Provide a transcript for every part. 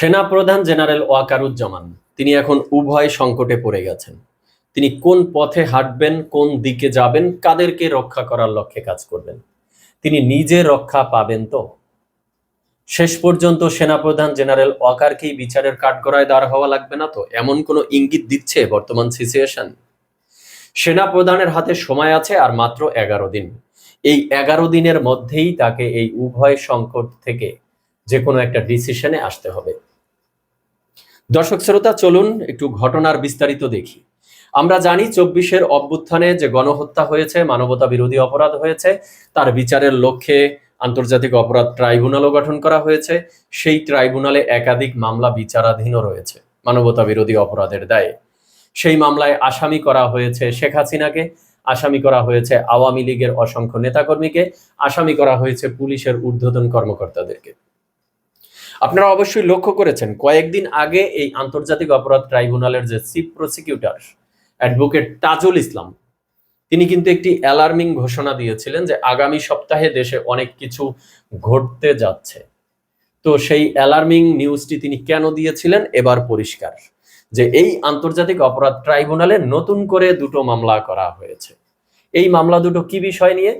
সেনাপ্রধান জেনারেল ওয়াকারুজ্জামান, তিনি এখন উভয় সংকটে পড়ে গেছেন। তিনি কোন পথে হাঁটবেন, কোন দিকে যাবেন, কাদেরকে রক্ষা করার লক্ষ্যে কাজ করবেন? তিনি নিজে রক্ষা পাবেন তো? শেষ পর্যন্ত সেনাপ্রধান জেনারেল ওয়াকারকেই বিচারের কাঠগড়ায় দাঁড় হওয়া লাগবে না তো? এমন কোনো ইঙ্গিত দিচ্ছে বর্তমান সিচুয়েশন? সেনাপ্রধানের হাতে সময় আছে আর মাত্র এগারো দিন। এই এগারো দিনের মধ্যেই তাকে এই উভয় সংকট থেকে যে কোনো একটা ডিসিশনে আসতে হবে। দর্শক শ্রোতা, চলুন একটু ঘটনার বিস্তারিত দেখি। আমরা জানি চব্বিশের অভ্যুত্থানে যে গণহত্যা হয়েছে, মানবতা বিরোধী অপরাধ হয়েছে, তার বিচারের লক্ষ্যে আন্তর্জাতিক অপরাধ ট্রাইব্যুনালও গঠন করা হয়েছে, সেই ট্রাইব্যুনালে একাধিক মামলা বিচারাধীনও রয়েছে, মানবতা বিরোধী অপরাধের দায়ে। সেই মামলায় আসামি করা হয়েছে শেখ হাসিনাকে, আসামি করা হয়েছে আওয়ামী লীগের অসংখ্য নেতাকর্মীকে, আসামি করা হয়েছে পুলিশের ঊর্ধ্বতন কর্মকর্তাদেরকে। আপনারা অবশ্যই লক্ষ্য করেছেন, কয়েকদিন আগে এই আন্তর্জাতিক অপরাধ ট্রাইব্যুনালের যে chief prosecutor advocate Tajul Islam, তিনি কিন্তু একটি অ্যালার্মিং ঘোষণা দিয়েছিলেন যে আগামী সপ্তাহে দেশে অনেক কিছু ঘটতে যাচ্ছে। তো সেই অ্যালার্মিং নিউজটি তিনি কেন দিয়েছিলেন? এবার পরিষ্কার, যে এই আন্তর্জাতিক অপরাধ ট্রাইব্যুনালে নতুন করে দুটো মামলা করা হয়েছে। এই মামলা দুটো কি বিষয় নিয়ে?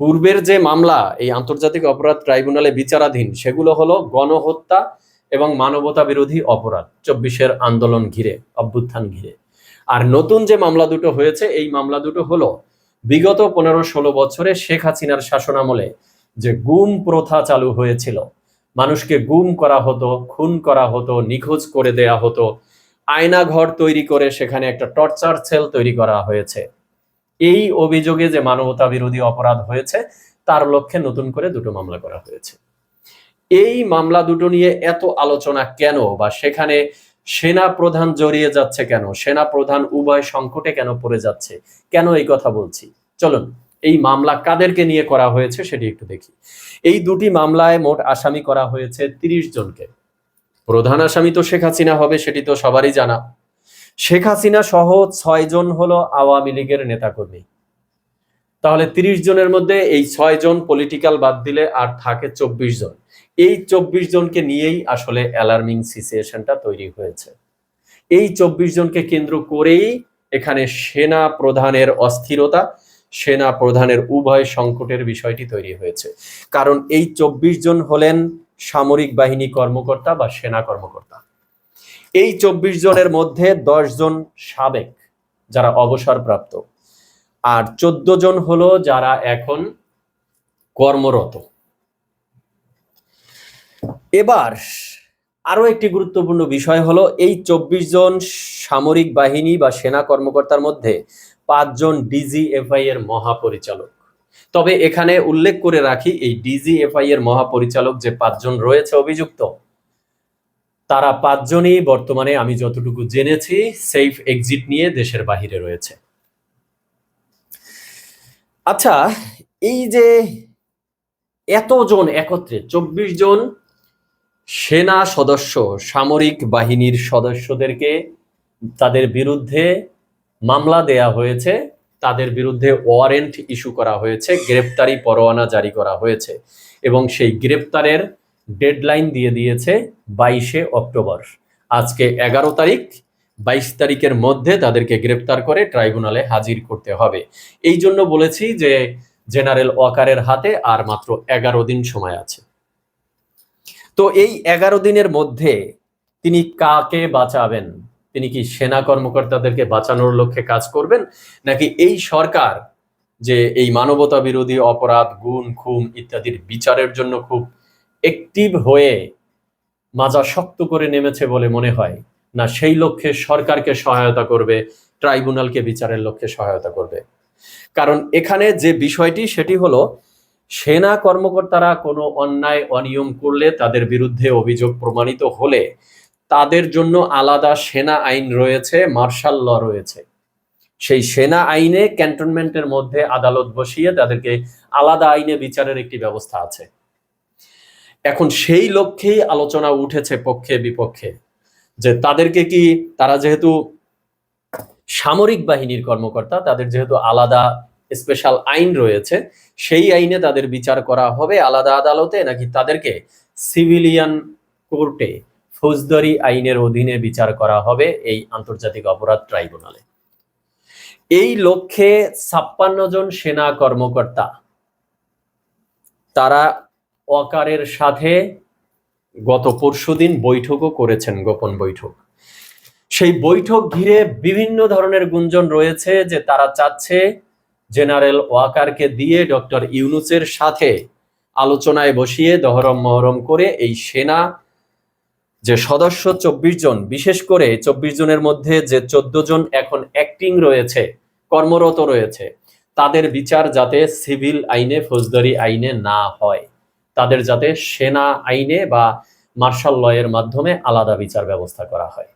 পূর্বের যে মামলা, এই আন্তর্জাতিক অপরাধ ট্রাইব্যুনালে বিচারাধীন, সেগুলো হলো গণহত্যা এবং মানবতা বিরোধী অপরাধ, চব্বিশের আন্দোলন ঘিরে, অভ্যুত্থান ঘিরে। আর নতুন যে মামলা দুটো হয়েছে, এই মামলা দুটো হলো বিগত পনেরো ষোলো বছরে শেখ হাসিনার শাসনামলে যে গুম প্রথা চালু হয়েছিল, মানুষকে গুম করা হতো, খুন করা হতো, নিখোঁজ করে দেয়া হতো আয়না ঘর তৈরি করে সেখানে একটা টর্চার সেল তৈরি করা হয়েছে। এই অভিযোগে যে মানবতা বিরোধী অপরাধ হয়েছে, তার লক্ষ্যে নতুন করে দুটো মামলা করা হয়েছে। এই মামলা দুটো নিয়ে এত আলোচনা কেন বা সেখানে সেনা প্রধান জড়িয়ে যাচ্ছে কেন সেনা প্রধান উভয় সংকটে কেন পড়ে যাচ্ছে, কেন এই কথা বলছি? চলুন, এই মামলা কাদেরকে নিয়ে করা হয়েছে সেটি একটু দেখি। এই দুটি মামলায় মোট আসামি করা হয়েছে তিরিশ জনকে। প্রধান আসামি তো শেখ হাসিনা হবে, সেটি তো সবারই জানা। শেখ হাসিনা সহ ছয় জন হলো আওয়ামী লীগের নেতাকর্মী। তাহলে তিরিশ জনের মধ্যে এই ছয় জন পলিটিক্যাল বাদ দিলে আর থাকে চব্বিশ জন। এই চব্বিশ জনকে নিয়েই আসলে অ্যালার্মিং সিচুয়েশনটা তৈরি হয়েছে। এই চব্বিশ জনকে কেন্দ্র করেই এখানে সেনা প্রধানের অস্থিরতা, সেনা প্রধানের উভয় সংকটের বিষয়টি তৈরি হয়েছে। কারণ এই চব্বিশ জন হলেন সামরিক বাহিনী কর্মকর্তা বা সেনা কর্মকর্তা। এই চব্বিশ জনের মধ্যে দশ জন সাবেক যারা অবসরপ্রাপ্ত। আর চোদ্দ জন হলো যারা এখন কর্মরত। এবার আরও একটি গুরুত্বপূর্ণ বিষয় হলো, এই চব্বিশ জন সামরিক বাহিনী বা সেনা কর্মকর্তার মধ্যে পাঁচজন ডিজিএফআই এর মহাপরিচালক। তবে এখানে উল্লেখ করে রাখি, এই ডিজিএফআই এর মহাপরিচালক যে পাঁচজন রয়েছে অভিযুক্ত তারা পাঁচজনই বর্তমানে আমি যতটুকু জেনেছি সেফ এক্সিট নিয়ে দেশের বাহিরে রয়েছে। আচ্ছা এই যে এতজন একত্রে চব্বিশ জন সেনা সদস্য, সামরিক বাহিনীর সদস্যদেরকে তাদের বিরুদ্ধে মামলা দেয়া হয়েছে, তাদের বিরুদ্ধে ওয়ারেন্ট ইস্যু করা হয়েছে, গ্রেপ্তারি পরোয়ানা জারি করা হয়েছে এবং সেই গ্রেপ্তারের ডেডলাইন দিয়ে দিয়েছে বাইশে অক্টোবর। আজকে এগারো তারিখ, বাইশ তারিখের মধ্যে তাদেরকে গ্রেপ্তার করে ট্রাইব্যুনালে হাজির করতে হবে। এই জন্য বলেছি যে জেনারেল ওয়াকারের হাতে আর মাত্র এগারো দিন সময় আছে। তো এই এগারো দিনের মধ্যে তিনি কাকে বাঁচাবেন? তিনি কি সেনা কর্মকর্তাদেরকে বাঁচানোর লক্ষ্যে কাজ করবেন? নাকি এই সরকার যে এই মানবতা বিরোধী অপরাধ গুণ খুম ইত্যাদির বিচারের জন্য খুব অ্যাক্টিভ হয়ে মাজা শক্ত করে নেমেছে বলে মনে হয়। না, সেই লক্ষ্যে সরকারকে সহায়তা করবে, ট্রাইব্যুনালকে বিচারের লক্ষ্যে সহায়তা করবে। কারণ এখানে যে বিষয়টি, সেটি হলো সেনা কর্মকর্তারা কোনো অন্যায়, অনিয়ম করলে, তাদের বিরুদ্ধে অভিযোগ প্রমাণিত হলে তাদের জন্য আলাদা সেনা আইন রয়েছে, মার্শাল ল রয়েছে। সেই সেনা আইনে ক্যান্টনমেন্টের মধ্যে আদালত বসিয়ে তাদেরকে আলাদা আইনে বিচারের একটি ব্যবস্থা আছে। এখন সেই লক্ষ্যেই আলোচনা উঠেছে পক্ষে বিপক্ষে, যে তাদেরকে কি তারা যেহেতু সামরিক বাহিনীর কর্মকর্তা, তাদের যেহেতু আলাদা স্পেশাল আইন রয়েছে, সেই আইনে তাদের বিচার করা হবে আলাদা আদালতে, নাকি তাদেরকে সিভিলিয়ান কোর্টে ফৌজদারি আইনের অধীনে বিচার করা হবে এই আন্তর্জাতিক অপরাধ ট্রাইব্যুনালে? এই লক্ষ্যে ছাপ্পান্ন জন সেনা কর্মকর্তা, তারা ওয়াকারের সাথে গত পরশুদিন বৈঠকও করেছেন গোপন বৈঠক। সেই বৈঠক ঘিরে বিভিন্ন ধরনের গুঞ্জন রয়েছে যে তারা চাচ্ছে জেনারেল ওয়াকারকে দিয়ে ডক্টর ইউনুসের সাথে আলোচনায় বসিয়ে দহরম মহরম করে এই সেনা যে সদস্য চব্বিশ জন, বিশেষ করে চব্বিশ জনের মধ্যে যে চোদ্দ জন এখন অ্যাক্টিং রয়েছে, কর্মরত রয়েছে, তাদের বিচার যাতে সিভিল আইনে, ফৌজদারি আইনে না হয়। তাদের যাতে সেনা আইনে বা মার্শাল লয়ের মাধ্যমে আলাদা বিচার ব্যবস্থা করা হয়।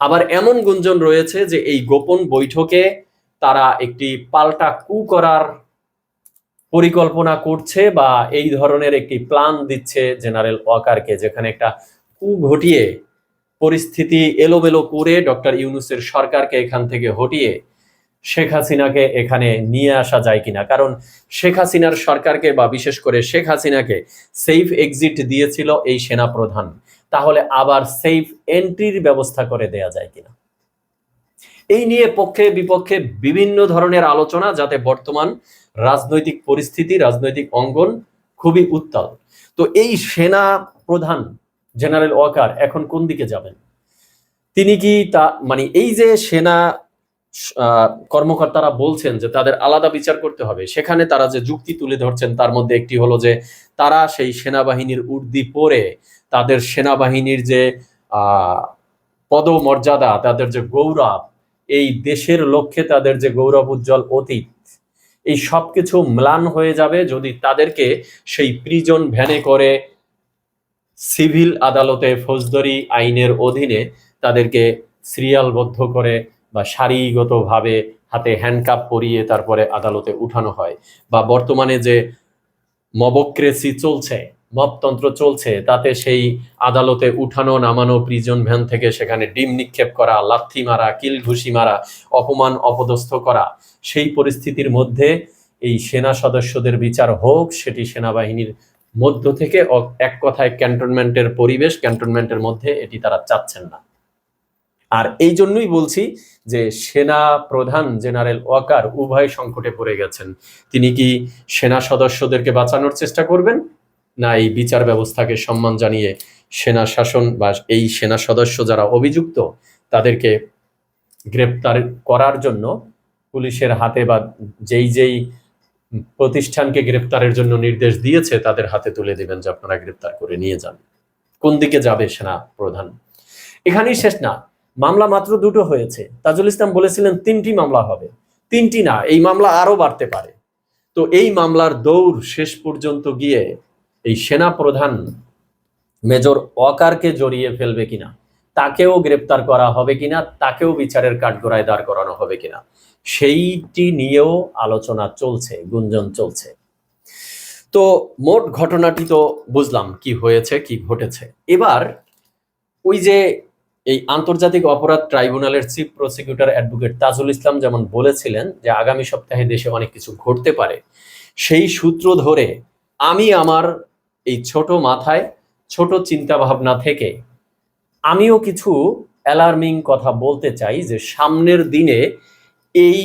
আবার এমন গুঞ্জন রয়েছে যে এই গোপন বৈঠকে তারা একটি পাল্টা কু করার পরিকল্পনা করছে বা এই ধরনের একটি প্ল্যান দিচ্ছে জেনারেল ওয়াকারকে, যেখানে একটা কু ঘটিয়ে পরিস্থিতি এলোমেলো করে ডক্টর ইউনুসের সরকারকে এখান থেকে হটিয়ে শেখ হাসিনাকে এখানে নিয়ে আসা যায় কিনা? কারণ শেখ হাসিনার সরকারকে বা বিশেষ করে শেখ হাসিনাকে সেফ এক্সিট দিয়েছিল এই সেনা প্রধান তাহলে আবার সেফ এন্ট্রির ব্যবস্থা করে দেয়া যায় কিনা? এই নিয়ে পক্ষে বিপক্ষে বিভিন্ন ধরনের আলোচনা যাতে বর্তমান রাজনৈতিক পরিস্থিতি, রাজনৈতিক অঙ্গন খুবই উত্তাল। তো এই সেনা প্রধান জেনারেল ওয়াকার এখন কোন দিকে যাবেন? তিনি কি তা মানে এই যে সেনা কর্মকর্তারা বলছেন যে তাদের আলাদা বিচার করতে হবে। সেখানে তারা যে যুক্তি তুলে ধরছেন, তার মধ্যে একটি হলো যে তারা সেই সেনাবাহিনীর উর্দি পরে তাদের সেনাবাহিনীর যে পদমর্যাদা, তাদের যে গৌরব, এই দেশের লক্ষ্যে তাদের যে গৌরব, উজ্জ্বল অতীত, এই সবকিছু ম্লান হয়ে যাবে যদি তাদেরকে সেই প্রিজন ভ্যানে করে সিভিল আদালতে ফৌজদারি আইনের অধীনে তাদেরকে সিরিয়ালবদ্ধ করে বা সারিগতভাবে হাতে হ্যান্ডকাপ পরিয়ে তারপরে আদালতে উঠানো হয় বা বর্তমানে যে মবক্রেসি চলছে, মবতন্ত্র চলছে, তাতে সেই আদালতে উঠানো, নামানো প্রিজন ভ্যান থেকে সেখানে ডিম নিক্ষেপ করা, লাথি মারা কিল ঘুষি মারা, অপমান, অপদস্থ করা, সেই পরিস্থিতির মধ্যে এই সেনা সদস্যদের বিচার হোক, সেটি সেনাবাহিনীর মধ্য থেকে এক কথায় ক্যান্টনমেন্টের পরিবেশ, ক্যান্টনমেন্টের মধ্যে এটি তারা চাচ্ছেন না। আর এই জন্যই বলছি যে সেনা প্রধান জেনারেল ওয়াকার উভয় সংকটে পড়ে গেছেন। তিনি কি সেনা সদস্যদেরকে বাঁচানোর চেষ্টা করবেন? না, এই বিচার ব্যবস্থাকে সম্মান জানিয়ে সেনা শাসন বা এই সেনা সদস্য যারা অভিযুক্ত, তাদেরকে গ্রেপ্তার করার জন্য পুলিশের হাতে বা যেই যেই প্রতিষ্ঠানকে গ্রেপ্তারের জন্য নির্দেশ দিয়েছে, তাদের হাতে তুলে দেবেন যে আপনারা গ্রেপ্তার করে নিয়ে যান। কোন দিকে যাবে সেনা প্রধান এখানেই শেষ না। মামলা মাত্র দুটো হয়েছে। তাজুল ইসলাম বলেছিলেন তিনটি মামলা হবে। তিনটি না, এই মামলা আরও বাড়তে পারে। তো এই মামলার দৌড় শেষ পর্যন্ত গিয়ে এই সেনা প্রধান মেজর ওয়াকারকে জড়িয়ে ফেলবে কিনা, তাকেও গ্রেপ্তার করা হবে কিনা, তাকেও বিচারের কাঠগড়ায় দাঁড় করানো হবে কিনা, সেইটি নিয়েও আলোচনা চলছে, গুঞ্জন চলছে। তো মোট ঘটনাটি তো বুঝলাম কি হয়েছে, কি ঘটেছে। এবার ওই যে এই আন্তর্জাতিক অপরাধ ট্রাইব্যুনালের chief prosecutor advocate Tajul Islam যেমন বলেছিলেন যে আগামী সপ্তাহে দেশে অনেক কিছু ঘটতে পারে, সেই সূত্র ধরে আমি আমার এই ছোট মাথায়, ছোট চিন্তা ভাবনা থেকে আমিও কিছু অ্যালার্মিং কথা বলতে চাই যে সামনের দিনে এই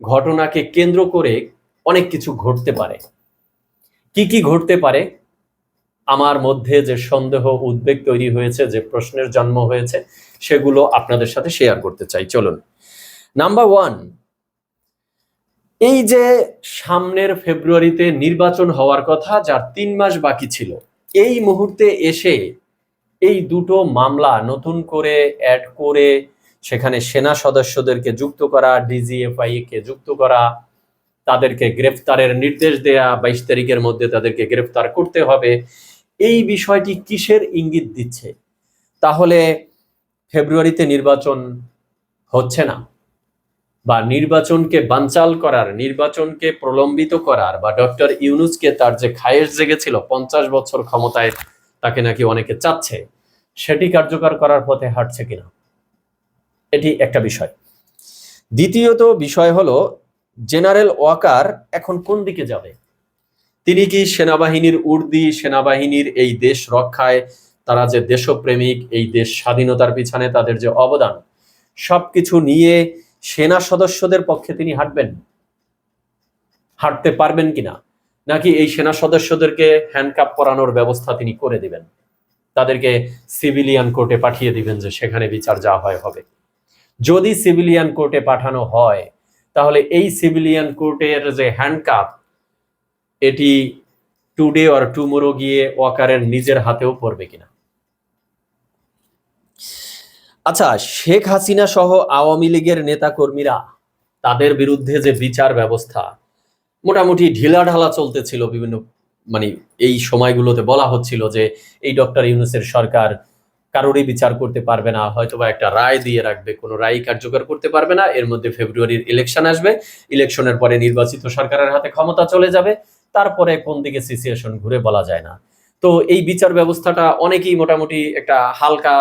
ঘটনাকে কেন্দ্র করে অনেক কিছু ঘটতে পারে। কি কি ঘটতে পারে? আমার মধ্যে যে সন্দেহ, উদ্বেগ তৈরি হয়েছে, যে প্রশ্নের জন্ম হয়েছে সেগুলো আপনাদের সাথে শেয়ার করতে চাই। চলুন। নাম্বার ওয়ান এই যে সামনের ফেব্রুয়ারিতে নির্বাচন হওয়ার কথা যার তিন মাস বাকি ছিল, এই মুহূর্তে এসে এই দুটো মামলা নতুন করে অ্যাড করে সেখানে সেনা সদস্যদেরকে যুক্ত করা ডিজিএফআই কে যুক্ত করা, তাদেরকে গ্রেফতারের নির্দেশ দেয়া, বাইশ তারিখের মধ্যে তাদেরকে গ্রেফতার করতে হবে, এই বিষয়টি কিসের ইঙ্গিত দিচ্ছে? তাহলে ফেব্রুয়ারিতে নির্বাচন হচ্ছে না বা নির্বাচনকে বানচাল করার, নির্বাচনকে প্রলম্বিত করার বা ডক্টর ইউনুসকে তার যে খায়েশ জেগেছিল পঞ্চাশ বছর ক্ষমতায় তাকে নাকি অনেকে চাচ্ছে, সেটি কার্যকর করার পথে হাঁটছে কিনা? এটি একটা বিষয়। দ্বিতীয়ত বিষয় হলো, জেনারেল ওয়াকার এখন কোন দিকে যাবে? তিনি কি সেনাবাহিনীর উর্দি, সেনাবাহিনীর এই দেশ রক্ষায় তারা যে দেশপ্রেমিক, এই দেশ স্বাধীনতার পিছনে তাদের যে অবদান, সবকিছু নিয়ে সেনা সদস্যদের পক্ষে তিনি হাঁটবেন। হাঁটতে পারবেন কিনা? নাকি এই সেনা সদস্যদেরকে হ্যান্ডকাপ পরানোর ব্যবস্থা তিনি করে দিবেন? তাদেরকে সিভিলিয়ান কোর্টে পাঠিয়ে দিবেন যে সেখানে বিচার যা হয় হবে। যদি সিভিলিয়ান কোর্টে পাঠানো হয়, তাহলে এই সিভিলিয়ান কোর্টের যে হ্যান্ডকাপ এটি টুডে অর টুমোরো গিয়ে ওয়াকারের নিজের হাতেও পড়বে কিনা? আচ্ছা শেখ হাসিনা সহ আওয়ামী লীগের নেতা কর্মীরা তাদের বিরুদ্ধে যে বিচার ব্যবস্থা, মোটামুটি ঢিলাঢালা চলতেছিল বিভিন্ন মানে এই সময়গুলোতে বলা হচ্ছিল যে এই ডক্টর ইউনুসের সরকার কারোরই বিচার করতে পারবে না, হয়তোবা একটা রায় দিয়ে রাখবে, কোনো রায় কার্যকর করতে পারবে না, এর মধ্যে ফেব্রুয়ারির ইলেকশন আসবে ইলেকশনের পরে নির্বাচিত সরকারের হাতে ক্ষমতা চলে যাবে, তারপরে কোন দিকে সিচুয়েশন ঘুরে বলা যায় না। তো এই বিচার ব্যবস্থাটা অনেকেই মোটামুটি একটা হালকা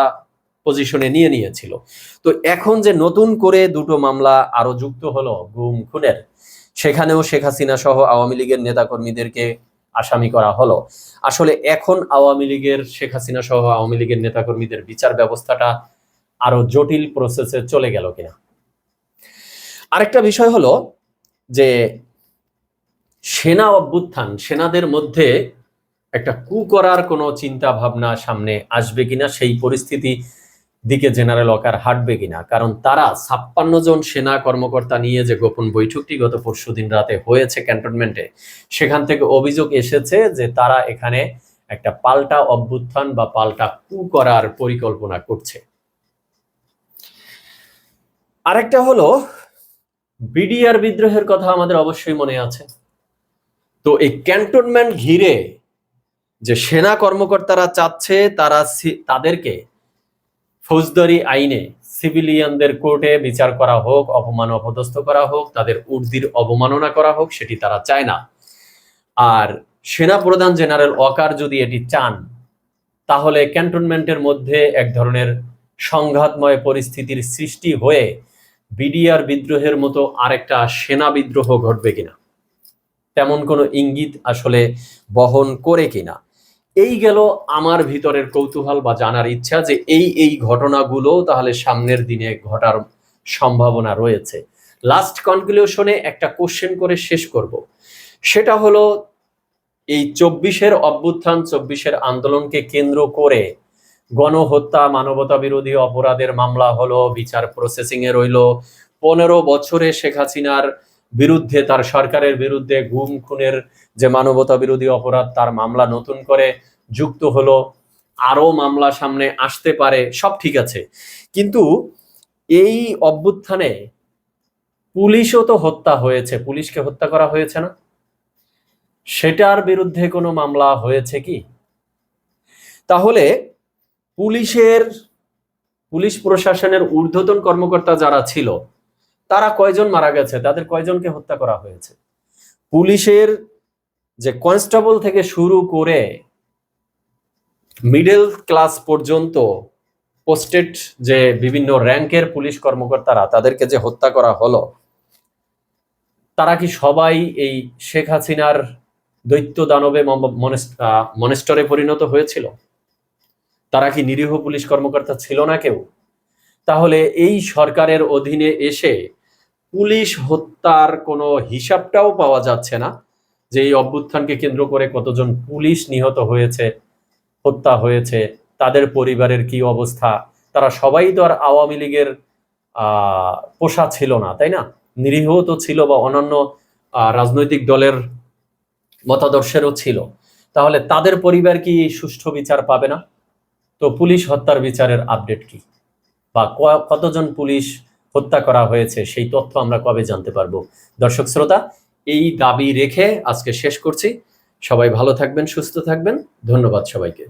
পজিশনে নিয়ে নিয়েছিল। তো এখন যে নতুন করে দুটো মামলা আরও যুক্ত হলো গুম, খুনের, সেখানেও শেখ হাসিনা সহ আওয়ামী লীগের নেতাকর্মীদেরকে আসামি করা হলো। আসলে এখন আওয়ামী লীগের, শেখ হাসিনা সহ আওয়ামী লীগের নেতাকর্মীদের বিচার ব্যবস্থাটা আরও জটিল প্রসেসে চলে গেল কিনা? আরেকটা বিষয় হলো যে সেনা অভ্যুত্থান, সেনাদের মধ্যে একটা কু করার কোনো চিন্তা ভাবনা সামনে আসবে কিনা, সেই পরিস্থিতি দিকে জেনারেল অকার হাঁটবে কিনা? কারণ তারা ছাপ্পান্ন জন সেনা কর্মকর্তা নিয়ে যে গোপন বৈঠকটি গত পরশু দিন রাতে হয়েছে ক্যান্টনমেন্টে, সেখান থেকে অভিযোগ এসেছে যে তারা এখানে একটা পাল্টা অভ্যুত্থান বা পাল্টা কু করার পরিকল্পনা করছে। আরেকটা হলো, বিডিআর বিদ্রোহের কথা আমাদের অবশ্যই মনে আছে। তো এই ক্যান্টনমেন্ট ঘিরে যে সেনা কর্মকর্তারা চাচ্ছে, তারা তাদেরকে ফৌজদারি আইনে সিভিলিয়ানদের কোর্টে বিচার করা হোক, অপমান অপদস্থ করা হোক, তাদের উর্দির অবমাননা করা হোক, সেটি তারা চায় না। আর সেনা প্রধান জেনারেল ওয়াকার যদি এটি চান, তাহলে ক্যান্টনমেন্টের মধ্যে এক ধরনের সংঘাতময় পরিস্থিতির সৃষ্টি হয়ে বিডিআর বিদ্রোহের মতো আরেকটা সেনা বিদ্রোহ ঘটবে কিনা? তেমন কোনো ইঙ্গিত আসলে বহন করে কিনা? এই গেল আমার ভিতরের কৌতূহল বা জানার ইচ্ছা যে এই এই ঘটনাগুলো তাহলে সামনের দিনে ঘটার সম্ভাবনা রয়েছে। লাস্ট কনক্লুশনে একটা কোশ্চেন করে শেষ করব। সেটা হলো, এই চব্বিশের অভ্যুত্থান, চব্বিশের আন্দোলনকে কেন্দ্র করে গণহত্যা, মানবতা বিরোধী অপরাধের মামলা হলো, বিচার প্রসেসিং এ রইল। পনেরো বছরে শেখ হাসিনার বিরুদ্ধে, তার সরকারের বিরুদ্ধে গুম, খুনের যে মানবতা বিরোধী অপরাধ, তার মামলা নতুন করে যুক্ত হলো আরও মামলা সামনে আসতে পারে, সব ঠিক আছে। কিন্তু এই অভ্যুত্থানে পুলিশও তো হত্যা হয়েছে, পুলিশকে হত্যা করা হয়েছে না? সেটার বিরুদ্ধে কোনো মামলা হয়েছে কি? তাহলে পুলিশের, পুলিশ প্রশাসনের ঊর্ধ্বতন কর্মকর্তা যারা ছিল তারা কয়জন মারা গেছে? তাদের কয়জনকে হত্যা করা হয়েছে? পুলিশের যে কনস্টেবল থেকে শুরু করে মিডল ক্লাস পর্যন্ত পোস্টেড যে বিভিন্ন র্যাঙ্কের পুলিশ কর্মকর্তারা তাদেরকে যে হত্যা করা হলো, তারা কি সবাই এই শেখ হাসিনার দৈত্য দানবে মনেস্টরে পরিণত হয়েছিল? তারা কি নিরীহ পুলিশ কর্মকর্তা ছিল না কেউ? তাহলে এই সরকারের অধীনে এসে পুলিশ হত্যার কোনো হিসাবটাও পাওয়া যাচ্ছে না যে এই অভ্যুত্থানকে কেন্দ্র করে কতজন পুলিশ নিহত হয়েছে, হত্যা হয়েছে, তাদের পরিবারের কি অবস্থা। তারা সবাই তো আর আওয়ামী লীগের পোষা ছিল না, তাই না? নিরীহ তো ছিল বা অন্যান্য রাজনৈতিক দলের মতাদর্শেরও ছিল। তাহলে তাদের পরিবার কি সুষ্ঠু বিচার পাবে না? তো পুলিশ হত্যার বিচারের আপডেট কি? বা কতজন পুলিশ হত্যা করা হয়েছে, সেই তথ্য আমরা কবে জানতে পারব? দর্শক শ্রোতা, এই দাবি রেখে আজকে শেষ করছি। সবাই ভালো থাকবেন, সুস্থ থাকবেন। ধন্যবাদ সবাইকে।